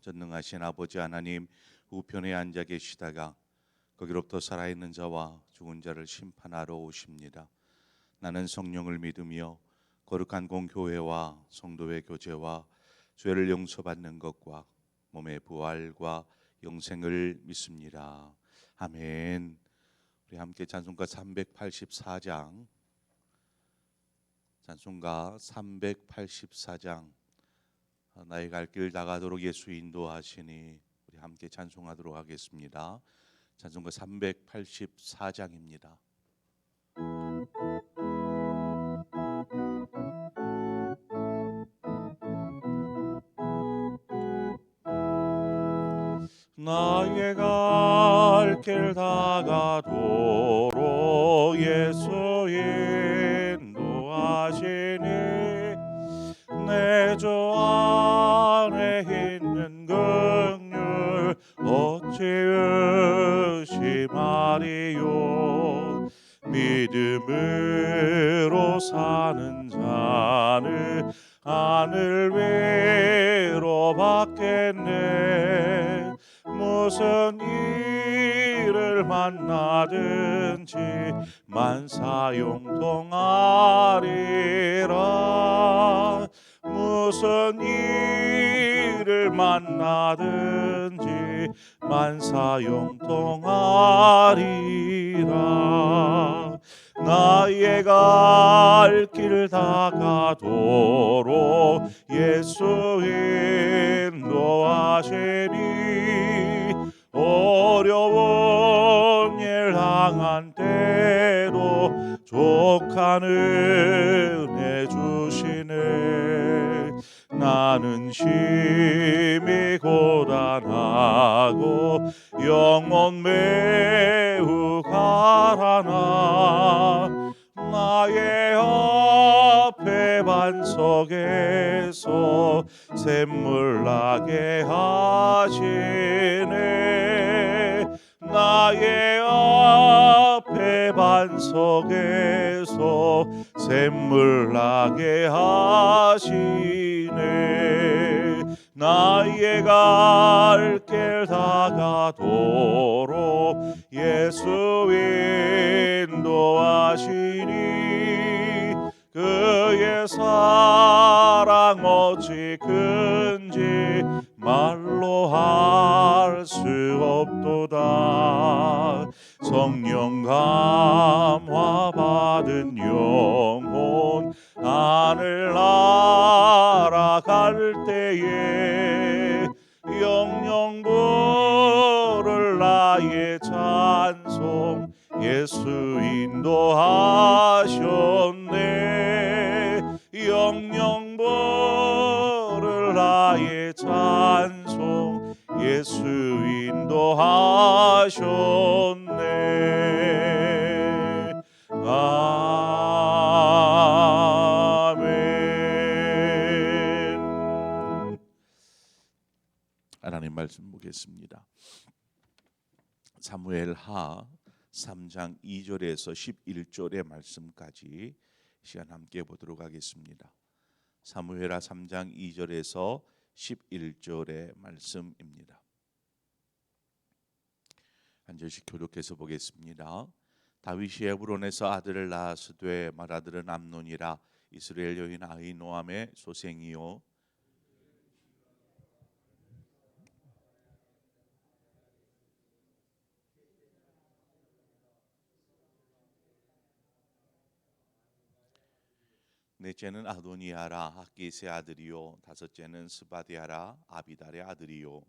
전능하신 아버지 하나님 우편에 앉아 계시다가 거기로부터 살아있는 자와 죽은 자를 심판하러 오십니다. 나는 성령을 믿으며 거룩한 공교회와 성도의 교제와 죄를 용서받는 것과 몸의 부활과 영생을 믿습니다. 아멘. 우리 함께 찬송가 384장 찬송가 384장 나의 갈 길 나가도록 예수 인도하시니 우리 함께 찬송하도록 하겠습니다. 찬송가 384장입니다. 나의 갈길 다가도록 예 사는 자는 하늘 위로 받겠네. 무슨 일을 만나든지 만사 용통하리라. 무슨 일을 만나든지 만사 용통하리라 나의 갈 길 다가도록 예수 인도하시니 어려운 일 당한 때도 족한 은혜 주시네. 나는 심히 고단하고 영혼 매우 가라나 나의 앞에 반석에서 샘물 나게 하시네. 나의 앞에 반석에서 샘물 나게 하시네 나의 갈 길 다가도록 예수 인도하시니 그의 사랑 어찌 큰지 말로 할 수 없도다. 성령 감화 받은 영혼 하늘 날아갈 때에 2절에서 11절의 말씀까지 시간 함께 보도록 하겠습니다. 사무엘하 3장 2절에서 11절의 말씀입니다. 한 절씩 교독해서 보겠습니다. 다윗이 에브론에서 아들을 낳았으되 맏아들은 암논이라 이스라엘 여인 아히노함의 소생이요 넷째는 아도니아라 학기스의 아들이요. 다섯째는 스바디아라 아비달의 아들이요.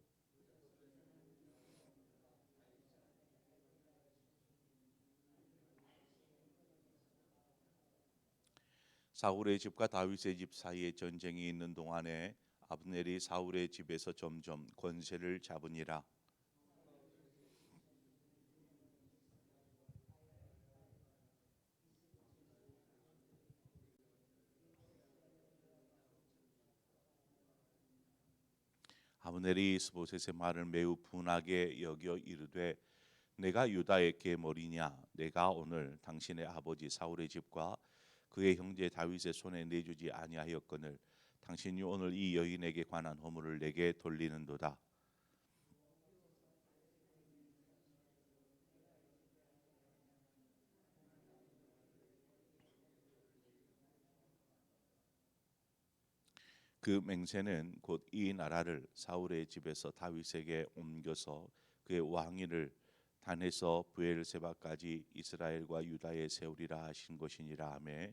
사울의 집과 다윗의 집 사이에 전쟁이 있는 동안에 아브넬이 사울의 집에서 점점 권세를 잡으니라 아브넬이 스보셋의 말을 매우 분하게 여겨 이르되 내가 유다의 계머리냐? 내가 오늘 당신의 아버지 사울의 집과 그의 형제 다윗의 손에 내주지 아니하였거늘 당신이 오늘 이 여인에게 관한 허물을 내게 돌리는도다 그 맹세는 곧 이 나라를 사울의 집에서 다윗에게 옮겨서 그의 왕위를 단에서 부엘세바까지 이스라엘과 유다에 세우리라 하신 것이니라 하매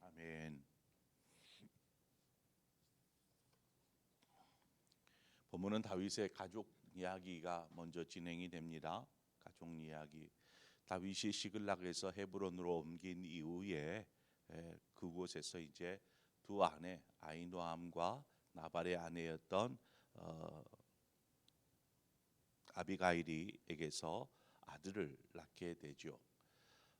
아멘. 본문은 다윗의 가족 이야기가 먼저 진행이 됩니다. 가족 이야기. 다윗이 시글락에서 헤브론으로 옮긴 이후에 에, 그곳에서 이제 두 아내 아이노암과 나발의 아내였던 어, 아비가일이에게서 아들을 낳게 되죠.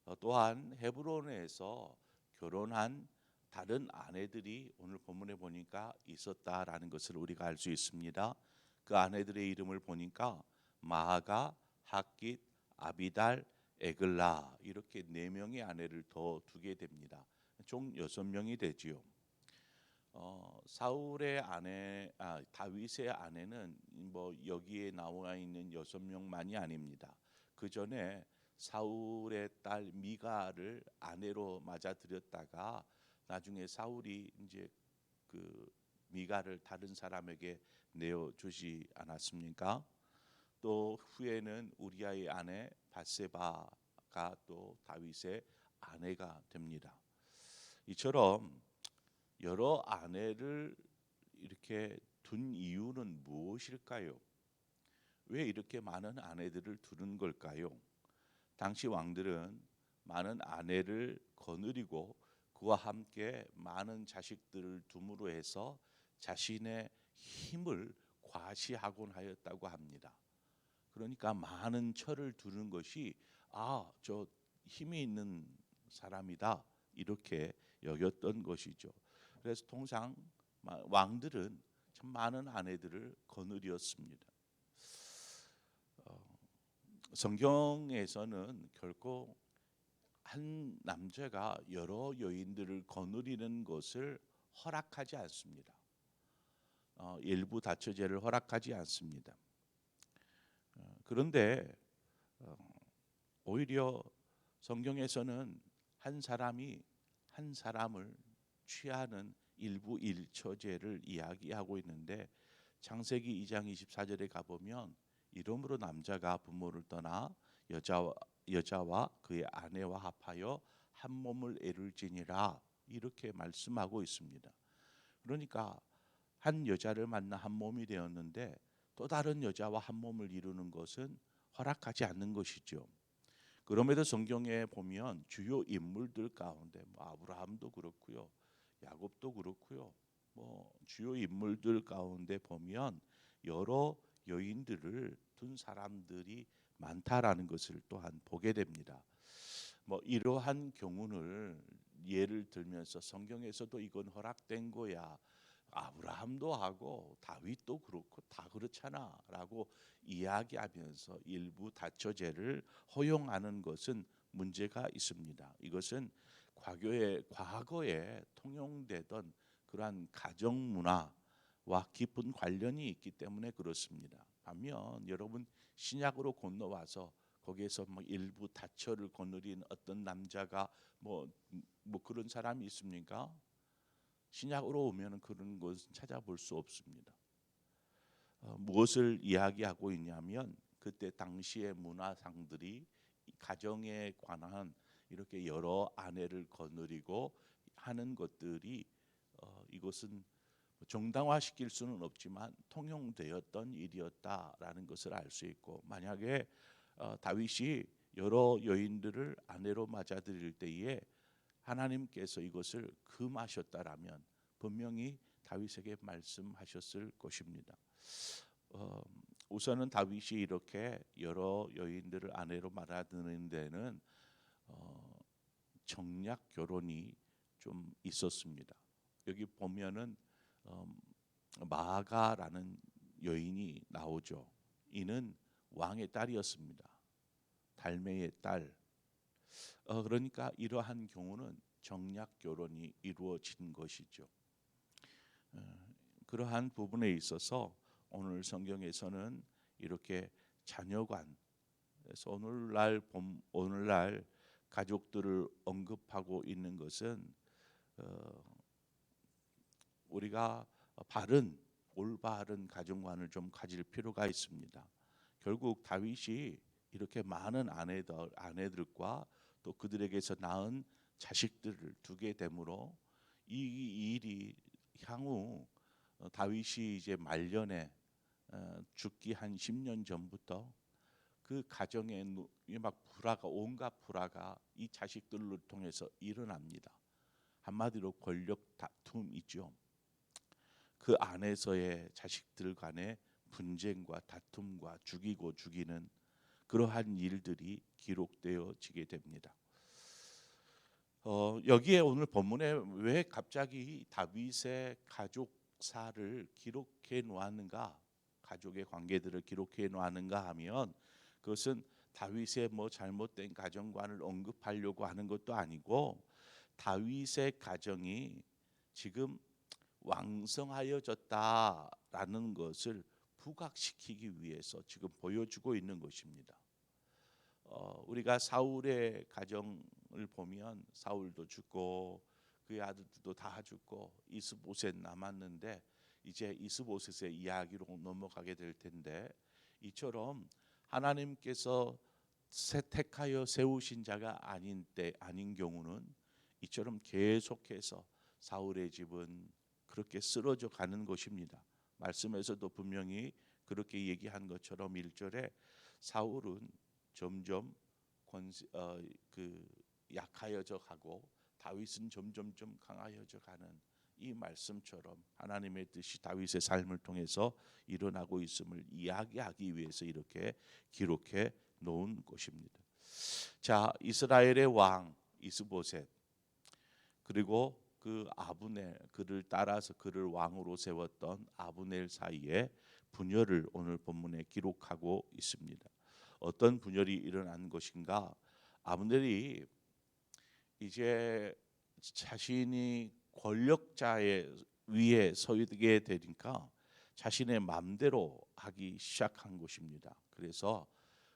어, 또한 헤브론에서 결혼한 다른 아내들이 오늘 본문에 보니까 있었다라는 것을 우리가 알 수 있습니다. 그 아내들의 이름을 보니까 마아가, 학깃, 아비달, 에글라 이렇게 네 명의 아내를 더 두게 됩니다. 총 여섯 명이 되지요. 어, 사울의 아내, 아, 다윗의 아내는 뭐 여기에 나와 있는 여섯 명만이 아닙니다. 그 전에 사울의 딸 미가를 아내로 맞아들였다가 나중에 사울이 이제 그 미가를 다른 사람에게 내어 주지 않았습니까? 또 후에는 우리아의 아내 바세바가 또 다윗의 아내가 됩니다. 이처럼 여러 아내를 이렇게 둔 이유는 무엇일까요? 왜 이렇게 많은 아내들을 두는 걸까요? 당시 왕들은 많은 아내를 거느리고 그와 함께 많은 자식들을 둠으로 해서 자신의 힘을 과시하곤 하였다고 합니다. 그러니까 많은 철을 두는 것이 아, 저 힘이 있는 사람이다. 이렇게 여겼던 것이죠. 그래서 통상 왕들은 참 많은 아내들을 거느렸습니다. 어, 성경에서는 결코 한 남자가 여러 여인들을 거느리는 것을 허락하지 않습니다. 어, 일부 다처제를 허락하지 않습니다. 어, 그런데 어, 오히려 성경에서는 한 사람이 한 사람을 취하는 일부 일처제를 이야기하고 있는데 창세기 2장 24절에 가 보면 이름으로 남자가 부모를 떠나 여자와 여자와 그의 아내와 합하여 한 몸을 이룰지니라 이렇게 말씀하고 있습니다. 그러니까 한 여자를 만나 한 몸이 되었는데 또 다른 여자와 한 몸을 이루는 것은 허락하지 않는 것이죠. 그럼에도 성경에 보면 주요 인물들 가운데 뭐 아브라함도 그렇고요. 야곱도 그렇고요. 뭐 주요 인물들 가운데 보면 여러 여인들을 둔 사람들이 많다라는 것을 또한 보게 됩니다. 뭐 이러한 경우를 예를 들면서 성경에서도 이건 허락된 거야. 아브라함도 하고 다윗도 그렇고 다 그렇잖아라고 이야기하면서 일부 다처제를 허용하는 것은 문제가 있습니다. 이것은 과거에 과거에 통용되던 그러한 가정 문화와 깊은 관련이 있기 때문에 그렇습니다. 반면 여러분 신약으로 건너와서 거기에서 뭐 일부 다처를 거느린 어떤 남자가 뭐뭐 뭐 그런 사람이 있습니까? 신약으로 오면은 그런 것은 찾아볼 수 없습니다. 어, 무엇을 이야기하고 있냐면 그때 당시의 문화상들이 가정에 관한 이렇게 여러 아내를 거느리고 하는 것들이 어, 이것은 정당화시킬 수는 없지만 통용되었던 일이었다라는 것을 알 수 있고 만약에 어, 다윗이 여러 여인들을 아내로 맞아들일 때에 하나님께서 이것을 금하셨다라면 분명히 다윗에게 말씀하셨을 것입니다. 어, 우선은 다윗이 이렇게 여러 여인들을 아내로 말하는 데는 어, 정략 결혼이 좀 있었습니다. 여기 보면은 음, 마가라는 여인이 나오죠. 이는 왕의 딸이었습니다. 달매의 딸. 어, 그러니까 이러한 경우는 정략 결혼이 이루어진 것이죠. 어, 그러한 부분에 있어서 오늘 성경에서는 이렇게 자녀관 그래서 오늘날 봄, 오늘날 가족들을 언급하고 있는 것은 어, 우리가 바른 올바른 가정관을 좀 가질 필요가 있습니다. 결국 다윗이 이렇게 많은 아내들 아내들과 또 그들에게서 낳은 자식들을 두게 되므로 이 일이 향후 어, 다윗이 이제 말년에 어, 죽기 한 10년 전부터 그 가정에 누- 이막 불화가 온갖 불화가 이 자식들을 통해서 일어납니다. 한마디로 권력 다툼이죠. 그 안에서의 자식들 간의 분쟁과 다툼과 죽이고 죽이는 그러한 일들이 기록되어지게 됩니다. 어, 여기에 오늘 본문에 왜 갑자기 다윗의 가족사를 기록해 놓았는가? 가족의 관계들을 기록해 놓았는가 하면 그것은 다윗의 뭐 잘못된 가정관을 언급하려고 하는 것도 아니고 다윗의 가정이 지금 왕성하여졌다라는 것을 부각시키기 위해서 지금 보여주고 있는 것입니다. 어, 우리가 사울의 가정을 보면 사울도 죽고 그의 아들들도 다 죽고 이스보셋 남았는데 이제 이스보셋의 이야기로 넘어가게 될 텐데 이처럼 하나님께서 세택하여 세우신 자가 아닌 때 아닌 경우는 이처럼 계속해서 사울의 집은 그렇게 쓰러져 가는 것입니다. 말씀에서도 분명히 그렇게 얘기한 것처럼 1절에 사울은 점점 권세, 어, 그 약하여져 가고 다윗은 점점점 강하여져 가는 이 말씀처럼 하나님의 뜻이 다윗의 삶을 통해서 일어나고 있음을 이야기하기 위해서 이렇게 기록해 놓은 것입니다. 자, 이스라엘의 왕 이스보셋 그리고 그 아브넬 그를 따라서 그를 왕으로 세웠던 아브넬 사이에 분열을 오늘 본문에 기록하고 있습니다. 어떤 분열이 일어난 것인가? 아브넬이 이제 자신이 권력자의 위에 서게 되니까 자신의 마음대로 하기 시작한 것입니다. 그래서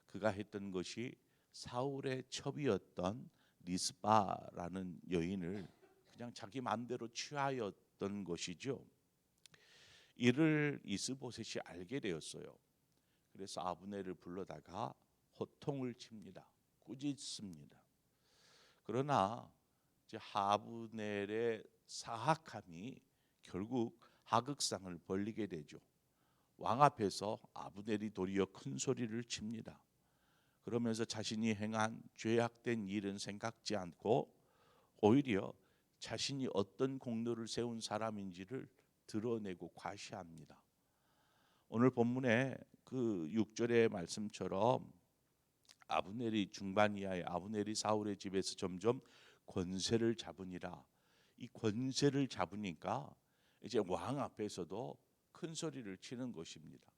그가 했던 것이 사울의 첩이었던 리스바라는 여인을 그냥 자기 마음대로 취하였던 것이죠. 이를 이스보셋이 알게 되었어요. 그래서 아브넬을 불러다가 호통을 칩니다. 꾸짖습니다. 그러나 이제 하브넬의 사악함이 결국 하극상을 벌리게 되죠. 왕 앞에서 아브넬이 도리어 큰 소리를 칩니다. 그러면서 자신이 행한 죄악된 일은 생각지 않고 오히려 자신이 어떤 공로를 세운 사람인지를 드러내고 과시합니다. 오늘 본문에 그 6절의 말씀처럼 아브넬이 중반 이하의 아브넬이 사울의 집에서 점점 권세를 잡으니라. 이 권세를 잡으니까 이제 왕 앞에서도 큰 소리를 치는 것입니다.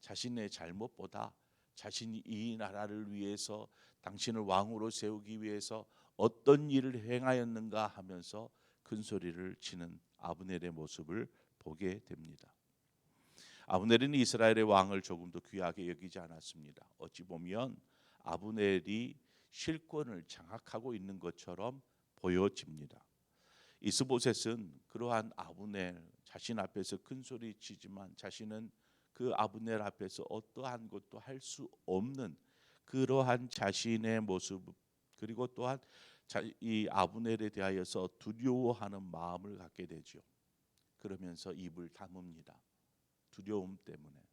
자신의 잘못보다 자신이 이 나라를 위해서 당신을 왕으로 세우기 위해서 어떤 일을 행하였는가 하면서 큰 소리를 치는 아브넬의 모습을 보게 됩니다. 아브넬은 이스라엘의 왕을 조금도 귀하게 여기지 않았습니다. 어찌 보면 아브넬이 실권을 장악하고 있는 것처럼 보여집니다. 이스보셋은 그러한 아브넬 자신 앞에서 큰 소리 치지만 자신은 그 아브넬 앞에서 어떠한 것도 할 수 없는 그러한 자신의 모습 그리고 또한 자, 이 아브넬에 대하여서 두려워하는 마음을 갖게 되죠. 그러면서 입을 다뭅니다. 두려움 때문에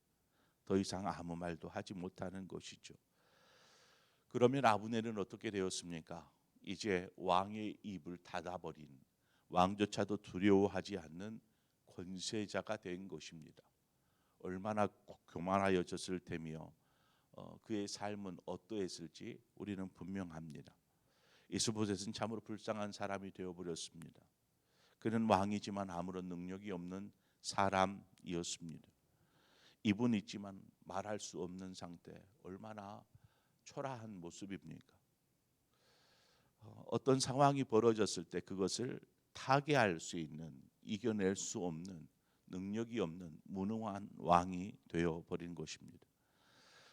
더 이상 아무 말도 하지 못하는 것이죠. 그러면 아브넬은 어떻게 되었습니까? 이제 왕의 입을 닫아버린 왕조차도 두려워하지 않는 권세자가 된 것입니다. 얼마나 교만하여졌을 테며 어, 그의 삶은 어떠했을지 우리는 분명합니다. 이스보셋은 참으로 불쌍한 사람이 되어 버렸습니다. 그는 왕이지만 아무런 능력이 없는 사람이었습니다. 입은 있지만 말할 수 없는 상태. 얼마나 초라한 모습입니까? 어, 어떤 상황이 벌어졌을 때 그것을 타개할 수 있는 이겨낼 수 없는 능력이 없는 무능한 왕이 되어 버린 것입니다.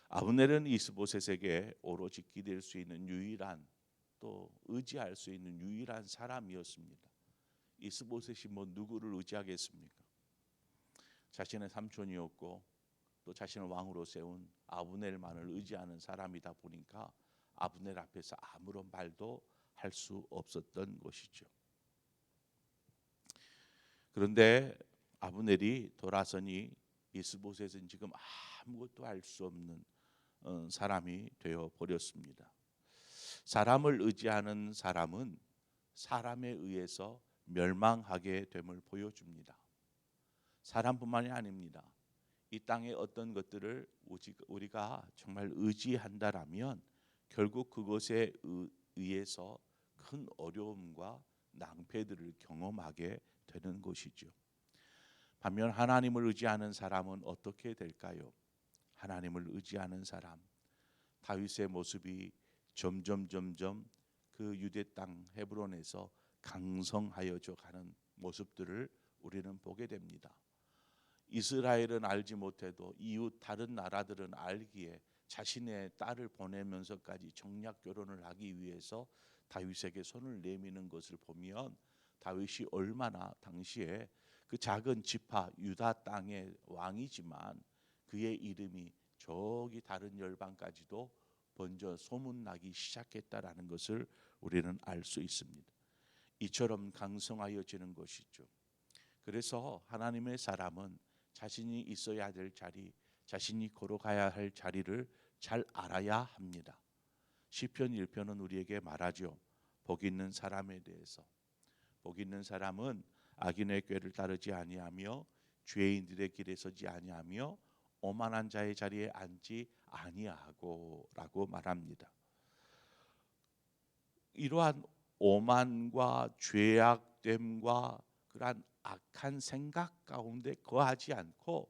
아브넬은 이스보셋에게 오로지 기댈 수 있는 유일한 또 의지할 수 있는 유일한 사람이었습니다. 이스보셋이 뭐 누구를 의지하겠습니까? 자신의 삼촌이었고 또 자신을 왕으로 세운 아브넬만을 의지하는 사람이다 보니까 아브넬 앞에서 아무런 말도 할 수 없었던 것이죠. 그런데 아브넬이 돌아서니 이스보셋은 지금 아무것도 할수 없는 어, 사람이 되어 버렸습니다. 사람을 의지하는 사람은 사람에 의해서 멸망하게 됨을 보여줍니다. 사람뿐만이 아닙니다. 이 땅의 어떤 것들을 우리가 정말 의지한다라면 결국 그것에 의해서 큰 어려움과 낭패들을 경험하게 되는 것이죠. 반면 하나님을 의지하는 사람은 어떻게 될까요? 하나님을 의지하는 사람 다윗의 모습이 점점 점점 그 유대 땅 헤브론에서 강성하여져 가는 모습들을 우리는 보게 됩니다. 이스라엘은 알지 못해도 이웃 다른 나라들은 알기에 자신의 딸을 보내면서까지 정략 결혼을 하기 위해서 다윗에게 손을 내미는 것을 보면 다윗이 얼마나 당시에 그 작은 지파 유다 땅의 왕이지만 그의 이름이 저기 다른 열방까지도 먼저 소문나기 시작했다라는 것을 우리는 알 수 있습니다. 이처럼 강성하여지는 것이죠. 그래서 하나님의 사람은 자신이 있어야 될 자리, 자신이 걸어가야 할 자리를 잘 알아야 합니다. 시편 1편은 우리에게 말하죠. 복 있는 사람에 대해서. 복 있는 사람은 악인의 꾀를 따르지 아니하며 죄인들의 길에 서지 아니하며 오만한 자의 자리에 앉지 아니하고라고 말합니다. 이러한 오만과 죄악됨과 그러한 악한 생각 가운데 거하지 않고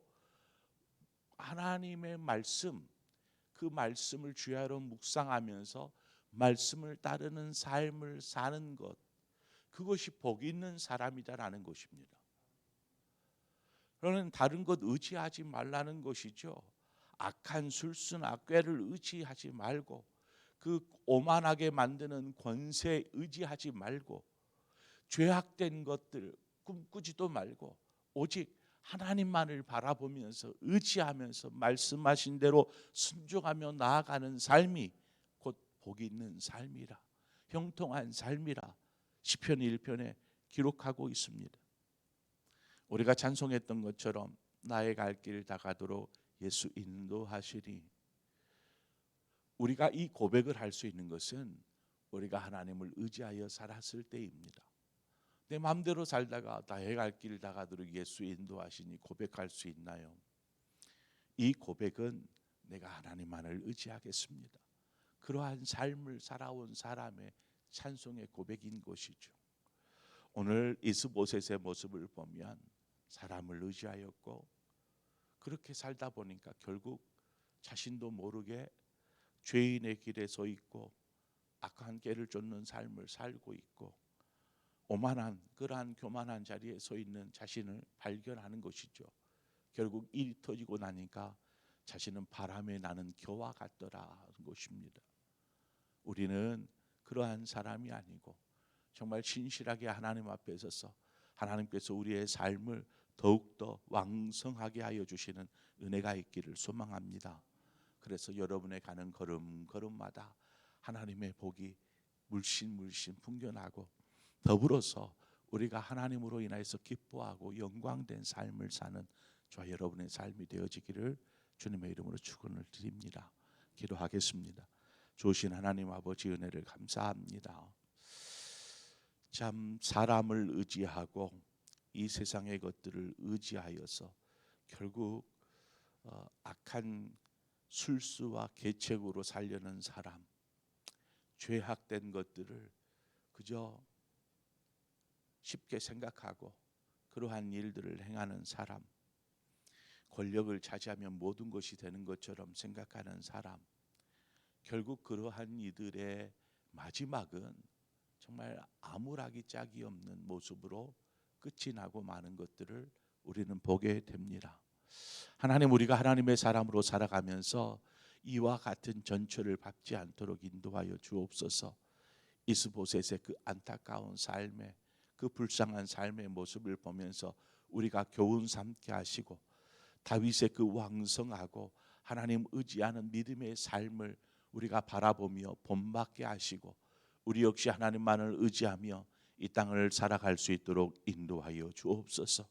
하나님의 말씀 그 말씀을 주야로 묵상하면서 말씀을 따르는 삶을 사는 것 그것이 복 있는 사람이다라는 것입니다. 그러는 다른 것 의지하지 말라는 것이죠. 악한 술수나 꾀를 의지하지 말고 그 오만하게 만드는 권세 의지하지 말고 죄악된 것들 꿈꾸지도 말고 오직 하나님만을 바라보면서 의지하면서 말씀하신 대로 순종하며 나아가는 삶이 곧 복이 있는 삶이라 형통한 삶이라 시편 1편에 기록하고 있습니다. 우리가 찬송했던 것처럼 나의 갈길 다가도록 예수 인도하시리. 우리가 이 고백을 할 수 있는 것은 우리가 하나님을 의지하여 살았을 때입니다. 내 마음대로 살다가 나의 갈 길 다가도록 예수 인도하시니 고백할 수 있나요? 이 고백은 내가 하나님만을 의지하겠습니다. 그러한 삶을 살아온 사람의 찬송의 고백인 것이죠. 오늘 이스보셋의 모습을 보면 사람을 의지하였고 그렇게 살다 보니까 결국 자신도 모르게 죄인의 길에 서 있고 악한 깨를 쫓는 삶을 살고 있고 오만한 그러한 교만한 자리에 서 있는 자신을 발견하는 것이죠. 결국 일이 터지고 나니까 자신은 바람에 나는 겨와 같더라는 것입니다. 우리는 그러한 사람이 아니고 정말 신실하게 하나님 앞에 서서 하나님께서 우리의 삶을 더욱더 왕성하게 하여 주시는 은혜가 있기를 소망합니다. 그래서 여러분의 가는 걸음 걸음마다 하나님의 복이 물씬 물씬 풍겨나고 더불어서 우리가 하나님으로 인하여서 기뻐하고 영광된 삶을 사는 저 여러분의 삶이 되어지기를 주님의 이름으로 축원을 드립니다. 기도하겠습니다. 좋으신 하나님 아버지 은혜를 감사합니다. 참 사람을 의지하고 이 세상의 것들을 의지하여서 결국 어, 악한 술수와 계책으로 살려는 사람, 죄악된 것들을 그저 쉽게 생각하고 그러한 일들을 행하는 사람, 권력을 차지하면 모든 것이 되는 것처럼 생각하는 사람, 결국 그러한 이들의 마지막은 정말 암울하기 짝이 없는 모습으로 끝이 나고 마는 것들을 우리는 보게 됩니다. 하나님 우리가 하나님의 사람으로 살아가면서 이와 같은 전철을 밟지 않도록 인도하여 주옵소서. 이스보셋의 그 안타까운 삶의 그 불쌍한 삶의 모습을 보면서 우리가 교훈 삼게 하시고 다윗의 그 왕성하고 하나님 의지하는 믿음의 삶을 우리가 바라보며 본받게 하시고 우리 역시 하나님만을 의지하며 이 땅을 살아갈 수 있도록 인도하여 주옵소서.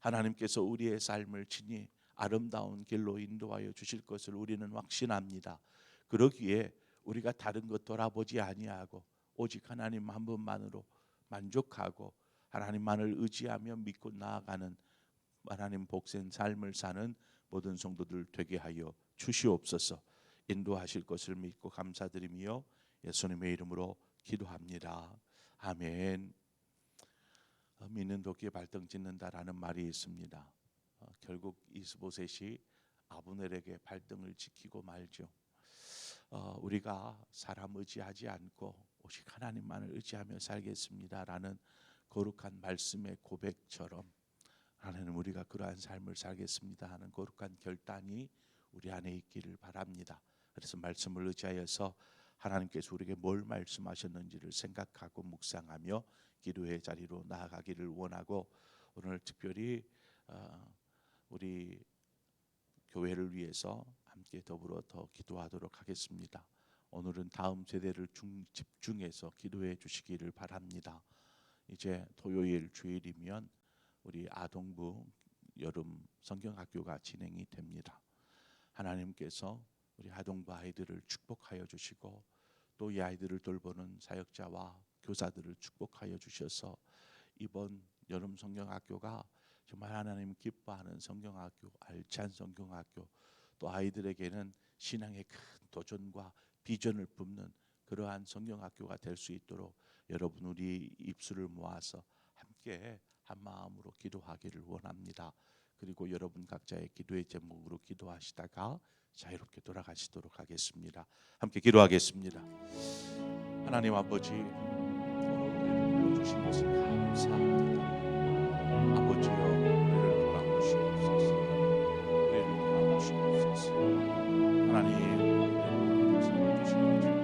하나님께서 우리의 삶을 친히 아름다운 길로 인도하여 주실 것을 우리는 확신합니다. 그러기에 우리가 다른 것 돌아보지 아니하고 오직 하나님 한 분만으로 만족하고 하나님만을 의지하며 믿고 나아가는 하나님 복된 삶을 사는 모든 성도들 되게 하여 주시옵소서. 인도하실 것을 믿고 감사드리며 예수님의 이름으로 기도합니다. 아멘. 어, 믿는 도끼에 발등 짓는다라는 말이 있습니다. 어, 결국 이스보셋이 아브넬에게 발등을 지키고 말죠. 어, 우리가 사람 의지하지 않고 오직 하나님만을 의지하며 살겠습니다라는 거룩한 말씀의 고백처럼 하나님 우리가 그러한 삶을 살겠습니다 하는 거룩한 결단이 우리 안에 있기를 바랍니다. 그래서 말씀을 의지하여서 하나님께서 우리에게 뭘 말씀하셨는지를 생각하고 묵상하며 기도의 자리로 나아가기를 원하고 오늘 특별히 어, 우리 교회를 위해서 함께 더불어 더 기도하도록 하겠습니다. 오늘은 다음 세대를 중, 집중해서 기도해 주시기를 바랍니다. 이제 토요일 주일이면 우리 아동부 여름 성경학교가 진행이 됩니다. 하나님께서 우리 아동부 아이들을 축복하여 주시고 또 이 아이들을 돌보는 사역자와 교사들을 축복하여 주셔서 이번 여름 성경학교가 정말 하나님 기뻐하는 성경학교, 알찬 성경학교, 또 아이들에게는 신앙의 큰 도전과 비전을 뿜는 그러한 성경 학교가 될 수 있도록 여러분 우리 입술을 모아서 함께 한 마음으로 기도하기를 원합니다. 그리고 여러분 각자의 기도의 제목으로 기도하시다가 자유롭게 돌아가시도록 하겠습니다. 함께 기도하겠습니다. 하나님 아버지 주신 것을 감사합니다. 아버지여 우리를 돌아보시옵소서 우리를 돌아보시옵소서 하나님 Thank you.